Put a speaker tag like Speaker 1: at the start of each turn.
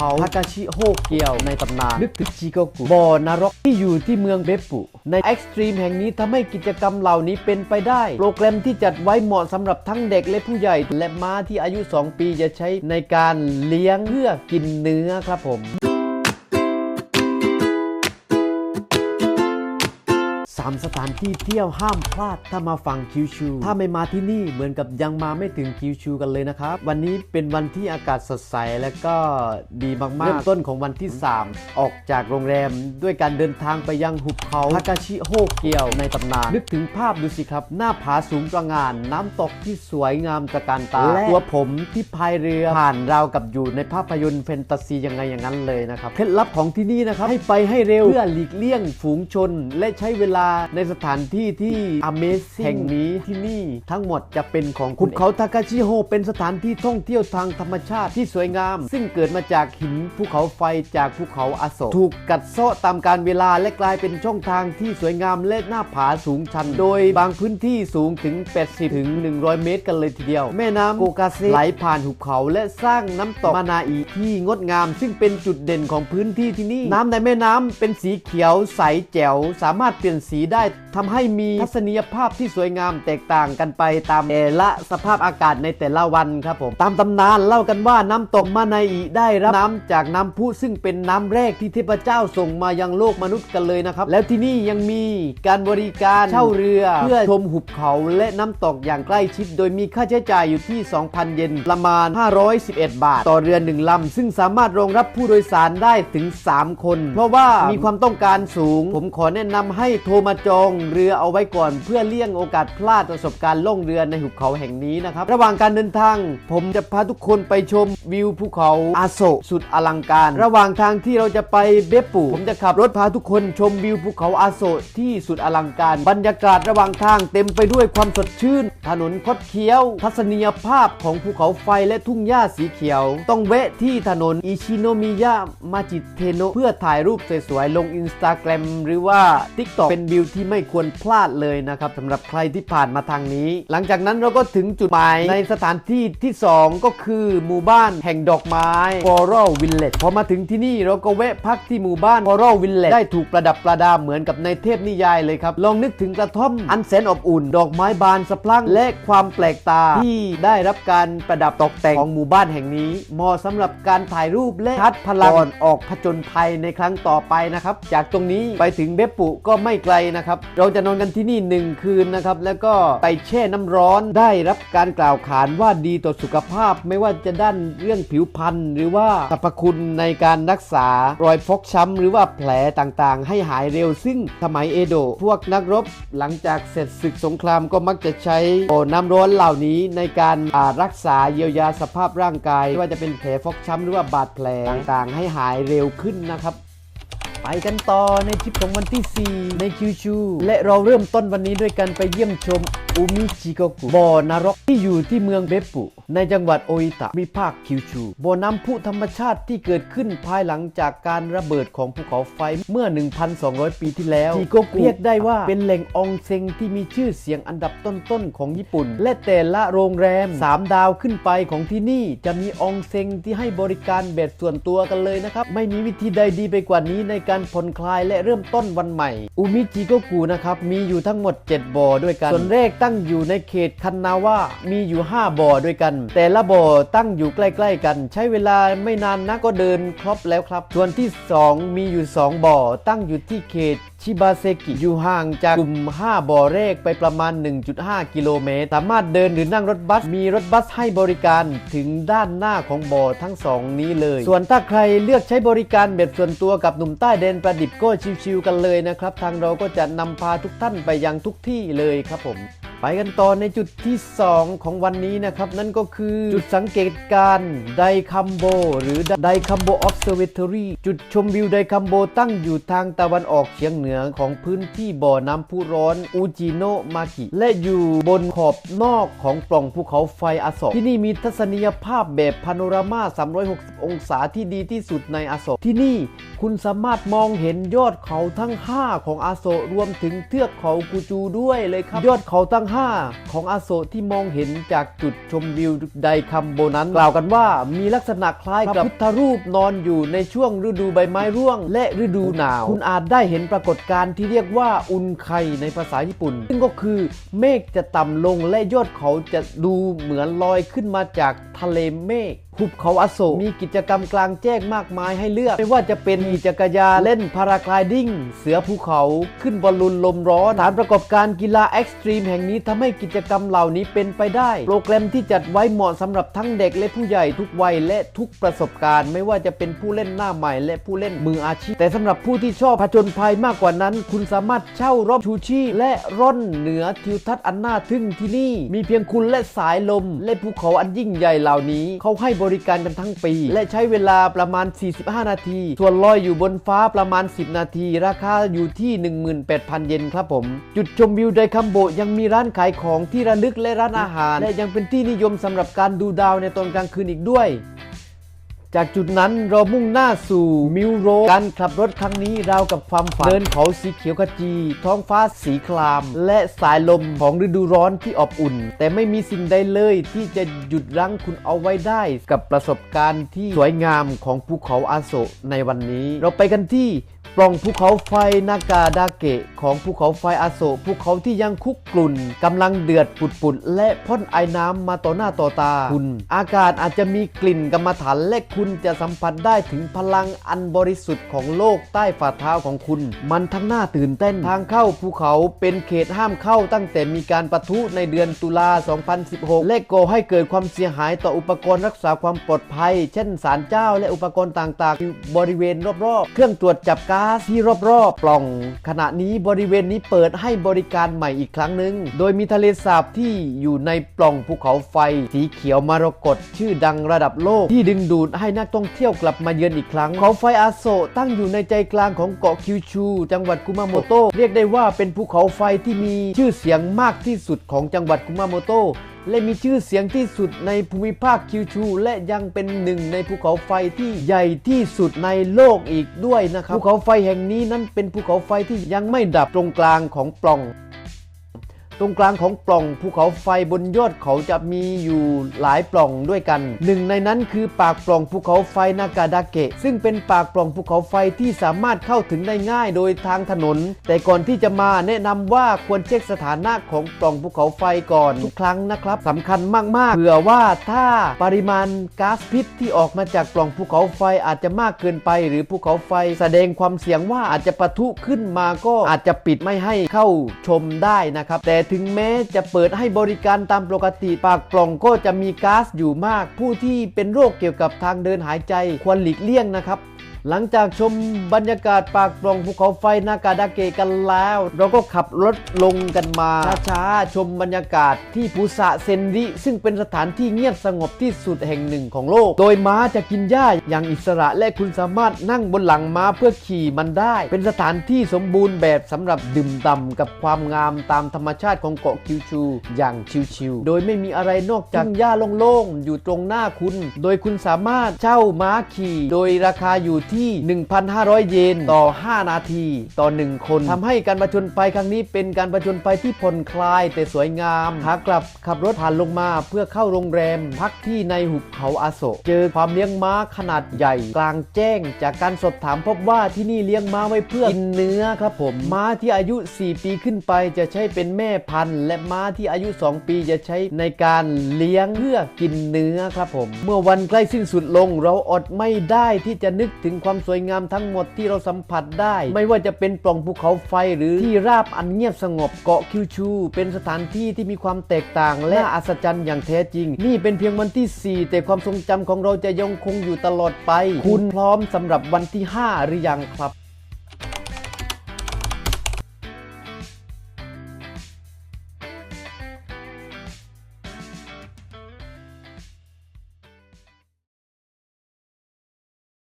Speaker 1: เขาทากาชิโฮเกียวในตำนานนึกถึงชิโกกุบ่อนรกที่อยู่ที่เมืองเบปปุ ในเอ็กซ์ตรีมแห่งนี้ทำให้กิจกรรมเหล่านี้เป็นไปได้ โปรแกรมที่จัดไว้เหมาะสำหรับทั้งเด็กและผู้ใหญ่ และม้าที่อายุ 2 ปีจะใช้ในการเลี้ยงเพื่อกินเนื้อครับผม สามสถานที่เที่ยวห้ามพลาดถ้ามาฝั่งคิวชูถ้าไม่มาที่นี่เหมือนกับยังมาไม่ถึงคิวชูกันเลยนะครับ วันนี้เป็นวันที่อากาศสดใสและก็ดีมากๆเริ่มต้นของวันที่ 3 ออกจากโรงแรม ด้วยการเดินทางไปยังหุบเขาทากาชิโฮเกียวในตำนาน นึกถึงภาพดูสิครับ หน้าผาสูงตระหง่าน น้ำตกที่สวยงามตระการตาและตัวผมที่พายเรือผ่านราวกับอยู่ในภาพยนตร์แฟนตาซียังไงอย่างนั้นเลยนะครับเคล็ดลับของที่นี่นะครับให้ไปให้เร็วเพื่อหลีกเลี่ยงฝูงชนและใช้เวลาในสถานที่ที่ Amazing แห่งนี้ที่นี่ทั้งหมดจะเป็นของคุณเขาทากาชิโฮเป็นสถานที่ท่องเที่ยวทางธรรมชาติที่สวยงาม ซึ่งเกิดมาจากหินภูเขาไฟจากภูเขาอโศกถูกกัดเซาะตามการเวลาและกลายเป็นช่องทางที่สวยงามและหน้าผาสูงชัน โดยบางพื้นที่สูงถึง 80ถึง100 เมตรกันเลยทีเดียว แม่น้ำโกกาเซไหลผ่านหุบเขาและสร้างน้ำตกมานาอีที่งดงาม ซึ่งเป็นจุดเด่นของพื้นที่ที่นี่ น้ำในแม่น้ำเป็นสีเขียวใสแจ๋ว สามารถเปลี่ยนสีได้ทำให้มีทัศนียภาพที่สวยงามแตกต่างกันไปตามแต่ละสภาพอากาศในแต่ละวันครับผม ตามตำนานเล่ากันว่าน้ำตกมานาอีได้รับน้ำจากน้ำพุซึ่งเป็นน้ำแรกที่เทพเจ้าส่งมายังโลกมนุษย์กันเลยนะครับ แล้วที่นี่ยังมีการบริการเช่าเรือ เพื่อชมหุบเขาและน้ำตกอย่างใกล้ชิด โดยมีค่าใช้จ่ายอยู่ที่ 2,000 เยนประมาณ 511 บาท ต่อเรือหนึ่งลำซึ่งสามารถรองรับผู้โดยสารได้ถึง 3 คน เพราะว่ามีความต้องการสูง ผมขอแนะนำให้โทรมาจองเรือเอาไว้ก่อน เพื่อเลี่ยงโอกาสพลาดประสบการณ์ล่องเรือในหุบเขาแห่งนี้นะครับ ระหว่างการเดินทาง ผมจะพาทุกคนไปชมวิวภูเขาอาโศกสุดอลังการ ระหว่างทางที่เราจะไปเบปปูผมจะขับรถพาทุกคนชมวิวภูเขาอาโศกที่สุดอลังการ บรรยากาศระหว่างทางเต็มไปด้วยความสดชื่น ถนนคดเคี้ยว ทัศนียภาพของภูเขาไฟและทุ่งหญ้าสีเขียว ต้องแวะที่ถนนอิชิโนมิยะมาจิเทโนเพื่อถ่ายรูปสวยๆลงอินสตาแกรมหรือว่า TikTok เป็นวิวที่ไม่ควรพลาดเลยนะครับสำหรับใครที่ผ่านมาทางนี้ หลังจากนั้นเราก็ถึงจุดหมายในสถานที่ที่ 2 ก็คือหมู่บ้านแห่งดอกไม้ Floral Village พอมาถึงที่นี่เราก็แวะพักที่หมู่บ้าน Floral Village ได้ถูกประดับประดาเหมือนกับในเทพนิยายเลยครับ ลองนึกถึงกระท่อมอันแสนอบอุ่น ดอกไม้บานสะพรั่งและความแปลกตาที่ได้รับการประดับตกแต่งของหมู่บ้านแห่งนี้เหมาะสำหรับการถ่ายรูปและชัดพลังก่อนออกผจญภัยในครั้งต่อไปนะครับจากตรงนี้ไปถึงเบปปุก็ไม่ไกลนะครับ เราจะนอนกันที่นี่หนึ่งคืนนะครับ แล้วก็ไปแช่น้ำร้อนได้รับการกล่าวขานว่าดีต่อสุขภาพ ไม่ว่าจะด้านเรื่องผิวพรรณหรือว่าสรรพคุณในการรักษารอยฟกช้ำหรือว่าแผลต่างๆ ให้หายเร็ว ซึ่งสมัยเอโดะพวกนักรบหลังจากเสร็จศึกสงครามก็มักจะใช้โอน้ำร้อนเหล่านี้ในการรักษาเยียวยาสภาพร่างกายไม่ว่าจะเป็นแผลฟกช้ำหรือว่าบาดแผลต่างๆ ให้หายเร็วขึ้นนะครับ ไปกันต่อในทริปของวันที่ 4 ในคิวชู และเราเริ่มต้นวันนี้ด้วยกันไปเยี่ยมชมอุมิจิโกกุบ่อนรกที่อยู่ที่เมืองเบปปุ ในจังหวัดโออิตะ มีภาคคิวชู บ่อน้ำพุธรรมชาติที่เกิดขึ้นภายหลังจากการระเบิดของภูเขาไฟเมื่อ 1,200 ปีที่แล้วจิโกกุเรียกได้ว่าเป็นแหล่งอองเซ็งที่มีชื่อเสียงอันดับต้นๆของญี่ปุ่น และแต่ละโรงแรม 3 ดาวขึ้นไปของที่นี่ จะมีอองเซ็งที่ให้บริการแบบส่วนตัวกันเลยนะครับไม่มีวิธีใดดีไปกว่านี้ในการผ่อนคลายและเริ่มต้นวันใหม่ อุมิจิโกกุนะครับ มีอยู่ทั้งหมด 7 บ่อด้วยกัน ส่วนแรกตั้งอยู่ในเขตคันนาวะ มีอยู่ 5 บ่อด้วยกัน แต่ละบ่อตั้งอยู่ใกล้ๆกัน ใช้เวลาไม่นานนะก็เดินครบแล้วครับ ส่วนที่ 2 มีอยู่ 2 บ่อ ตั้งอยู่ที่เขตชิบาเซกิอยู่ห่างจากกลุ่ม 5 บ่อเรกไปประมาณ 1.5 กิโลเมตร สามารถเดินหรือนั่งรถบัส มีรถบัสให้บริการถึงด้านหน้าของบ่อทั้งสองนี้เลย ส่วนถ้าใครเลือกใช้บริการแบบส่วนตัวกับหนุ่มใต้เดนประดิบก็ชิวๆกันเลยนะครับ ทางเราก็จะนำพาทุกท่านไปยังทุกที่เลยครับผม ไปกันต่อในจุดที่ 2 ของวันนี้นะครับ นั่นก็คือจุดสังเกตการไดคัมโบหรือไดคัมโบออฟเซอร์เวทอรี่จุดชมวิวไดคัมโบตั้งอยู่ทางตะวันออกเฉียงเหนือของพื้นที่บ่อน้ำพุร้อนอูจิโนมากิและอยู่บนขอบนอกของปล่องภูเขาไฟอาโศกที่นี่มีทัศนียภาพแบบพาโนรามา 360 องศาที่ดีที่สุดในอาโศกที่นี่คุณสามารถมองเห็นยอดเขาทั้ง 5 ของอาโศกรวมถึงเทือกเขากูจูด้วยเลยครับยอดเขาทั้ง5 ของอาโศกที่มองเห็นจากจุดชมวิวไดคัมโบนั้น กล่าวกันว่ามีลักษณะคล้ายกับพุทธรูปนอนอยู่ในช่วงฤดูใบไม้ร่วง และฤดูหนาว คุณอาจได้เห็นปรากฏการณ์ที่เรียกว่าอุนไคในภาษาญี่ปุ่น ซึ่งก็คือเมฆจะต่ำลงและยอดเขาจะดูเหมือนลอยขึ้นมาจากทะเลเมฆ หุบเขาอโศกมีกิจกรรมกลางแจ้งมากมายให้เลือก ไม่ว่าจะเป็นขี่จักรยานเล่นพาราคลายดิ้ง เสือภูเขา ขึ้นบอลลูนลมร้อนสถานประกอบการกีฬาเอ็กซ์ตรีมแห่งนี้ทำให้กิจกรรมเหล่านี้เป็นไปได้ โปรแกรมที่จัดไว้เหมาะสำหรับทั้งเด็กและผู้ใหญ่ทุกวัยและทุกประสบการณ์ ไม่ว่าจะเป็นผู้เล่นหน้าใหม่และผู้เล่นมืออาชีพ แต่สำหรับผู้ที่ชอบผจญภัยมากกว่านั้น คุณสามารถเช่ารอบชูชีพและร่อนเหนือทิวทัศน์อันน่าทึ่งที่นี่ มีเพียงคุณและสายลม และภูเขาอันยิ่งใหญ่เหล่านี้เขาให้บริริการกันทั้งปี และใช้เวลาประมาณ 45 นาที ส่วนลอยอยู่บนฟ้าประมาณ 10 นาที ราคาอยู่ที่ 18,000 เยนครับผม จุดชมวิวไดคัมโบยังมีร้านขายของที่ระลึกและร้านอาหาร และยังเป็นที่นิยมสำหรับการดูดาวในตอนกลางคืนอีกด้วย จากจุดนั้นเรามุ่งหน้าสู่มิวโรการขับรถครั้งนี้ราวกับความฝันเดินเขาสีเขียวขจี ท้องฟ้าสีคราม และสายลมของฤดูร้อนที่อบอุ่น แต่ไม่มีสิ่งใดเลยที่จะหยุดรั้งคุณเอาไว้ได้ กับประสบการณ์ที่สวยงามของภูเขาอาโศกในวันนี้ เราไปกันที่ปล่องภูเขาไฟนากาดาเกะ ของภูเขาไฟอาโศกภูเขาที่ยังคุกกลุ่นกำลังเดือดปุดๆและพ่นไอ้น้ำมาต่อหน้าต่อตาคุณ อากาศอาจจะมีกลิ่นกรรมฐานและคุณจะสัมผัสได้ถึงพลังอันบริสุทธิ์ของโลกใต้ฝ่าเท้าของคุณ มันทั้งน่าตื่นเต้น ทางเข้าภูเขาเป็นเขตห้ามเข้าตั้งแต่มีการประทุในเดือนตุลา 2016 และก่อให้เกิดความเสียหายต่ออุปกรณ์รักษาความปลอดภัย เช่นศาลเจ้าและอุปกรณ์ต่างๆ บริเวณรอบๆ เครื่องตรวจจับก๊าซที่รอบๆปล่อง ขณะนี้บริเวณนี้เปิดให้บริการใหม่อีกครั้งหนึ่งโดยมีทะเลสาบที่อยู่ในปล่องภูเขาไฟ สีเขียวมรกตชื่อดังระดับโลกที่ดึงดูดให้นักท่องเที่ยวกลับมาเยือนอีกครั้ง เขาไฟอาโซตั้งอยู่ในใจกลางของเกาะคิวชู จังหวัดกุมาโมโตเรียกได้ว่าเป็นภูเขาไฟที่มีชื่อเสียงมากที่สุดของจังหวัดกุมาโมโตและมีชื่อเสียงที่สุดในภูมิภาคคิวชู และยังเป็นหนึ่งในภูเขาไฟที่ใหญ่ที่สุดในโลกอีกด้วยนะครับภูเขาไฟแห่งนี้นั้นเป็นภูเขาไฟที่ยังไม่ดับตรงกลางของปล่อง ตรงกลางของปล่องภูเขาไฟบนยอดเขาจะมีอยู่หลายปล่องด้วยกัน หนึ่งในนั้นคือปากปล่องภูเขาไฟนากาดาเกะ ซึ่งเป็นปากปล่องภูเขาไฟที่สามารถเข้าถึงได้ง่ายโดยทางถนน แต่ก่อนที่จะมาแนะนำว่าควรเช็คสถานะของปล่องภูเขาไฟก่อนทุกครั้งนะครับสำคัญมากๆเผื่อว่าถ้าปริมาณก๊าซพิษที่ออกมาจากปล่องภูเขาไฟอาจจะมากเกินไป หรือภูเขาไฟแสดงความเสี่ยงว่าอาจจะปะทุขึ้นมาก็อาจจะปิดไม่ให้เข้าชมได้นะครับแต่ถึงแม้จะเปิดให้บริการตามปกติปากปล่องก็จะมีก๊าซอยู่มาก ผู้ที่เป็นโรคเกี่ยวกับทางเดินหายใจควรหลีกเลี่ยงนะครับ หลังจากชมบรรยากาศปากปล่องภูเขาไฟนากาดาเกะกันแล้ว เราก็ขับรถลงกันมาช้าๆชมบรรยากาศที่ภูสะเซนริ ซึ่งเป็นสถานที่เงียบสงบที่สุดแห่งหนึ่งของโลก โดยม้าจะกินหญ้าอย่างอิสระและคุณสามารถนั่งบนหลังม้าเพื่อขี่มันได้ เป็นสถานที่สมบูรณ์แบบสำหรับดื่มด่ำกับความงามตามธรรมชาติของเกาะคิวชู อย่างชิวๆโดยไม่มีอะไรนอกจากหญ้าโล่งๆอยู่ตรงหน้าคุณ โดยคุณสามารถเช่าม้าขี่ โดยราคาอยู่ที่1,500 เยนต่อ 5 นาทีต่อ 1 คนทำให้การประชนภัยครั้งนี้เป็นการประชนภัยที่ผ่อนคลายแต่สวยงามขากลับขับรถผ่านลงมาเพื่อเข้าโรงแรม พักที่ในหุบเขาอาโศกเจอความเลี้ยงม้าขนาดใหญ่ กลางแจ้ง จากการสอบถามพบว่าที่นี่เลี้ยงม้าไว้เพื่อกินเนื้อครับผม ม้าที่อายุ 4 ปีขึ้นไปจะใช้เป็นแม่พันธุ์ และม้าที่อายุ 2 ปีจะใช้ในการเลี้ยงเพื่อกินเนื้อครับผม เมื่อวันใกล้สิ้นสุดลงเราอดไม่ได้ที่จะนึกถึงความสวยงามทั้งหมดที่เราสัมผัสได้ ไม่ว่าจะเป็นปล่องภูเขาไฟหรือที่ราบอันเงียบสงบเกาะคิวชู เป็นสถานที่ที่มีความแตกต่าง และอัศจรรย์อย่างแท้จริง นี่เป็นเพียงวันที่ 4 แต่ความทรงจำของเราจะยังคงอยู่ตลอดไป คุณพร้อมสำหรับวันที่ 5 หรือยังครับ